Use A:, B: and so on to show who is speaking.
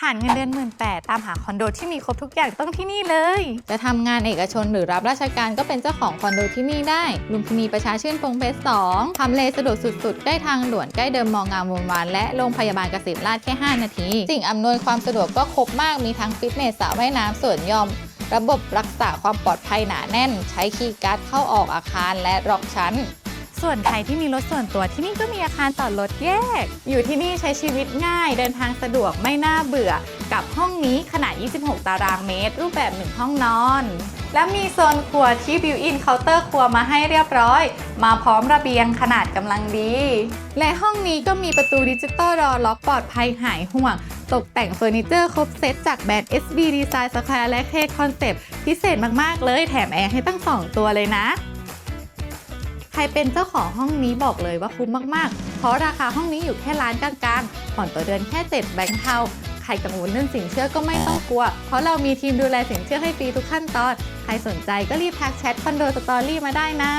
A: ฐานเงินเดือนหมื่นแปดตามหาคอนโดที่มีครบทุกอย่างต้องที่นี่เลย
B: จะทำงานเอกชนหรือรับราชการก็เป็นเจ้าของคอนโดที่นี่ได้ลุมพินีประชาชื่นพงเพชร2ทำเลสะดวกสุดๆ ได้ทางด่วนใกล้เดิมมองงามวงวานและโรงพยาบาลเกษมราชแค่ 5 นาที สิ่งอำนวยความสะดวกก็ครบมากมีทั้งฟิตเนสสระว่ายน้ำสวนยอมระบบรักษาความปลอดภัยหนาแน่น ใช้คีย์การ์ดเข้าออกอาคารและล็อกชั้น
A: ส่วนใครที่มีรถส่วนตัวที่นี่ก็มีอาคารจอดรถแยก อยู่ที่นี่ใช้ชีวิตง่าย เดินทางสะดวกไม่น่าเบื่อ กับห้องนี้ขนาด 26 ตารางเมตร รูปแบบ 1 ห้องนอน และมีโซนครัวที่บิวอินเคาน์เตอร์ครัวมาให้เรียบร้อย มาพร้อมระเบียงขนาดกำลังดี และห้องนี้ก็มีประตูดิจิตอลรอล็อกปลอดภัยหายห่วงตกแต่งเฟอร์นิเจอร์ครบเซตจากแบรนด์ SB Design Square และ K Concept พิเศษมาก ๆ เลยแถมแอร์ให้ตั้ง 2 ตัวเลยนะ รเป็นเจ้าของห้องนี้บอกเลยว่าคุ้มมากๆ เพราะราคาห้องนี้อยู่แค่ล้านกลางๆ ผ่อนต่อเดือนแค่7แบงค์เทาใครกังวลเรื่องสินเชื่อก็ไม่ต้องกลัว เพราะเรามีทีมดูแลสินเชื่อให้ฟรีทุกขั้นตอน ใครสนใจก็รีบทักแชทคอนโดสตอรี่มาได้นะ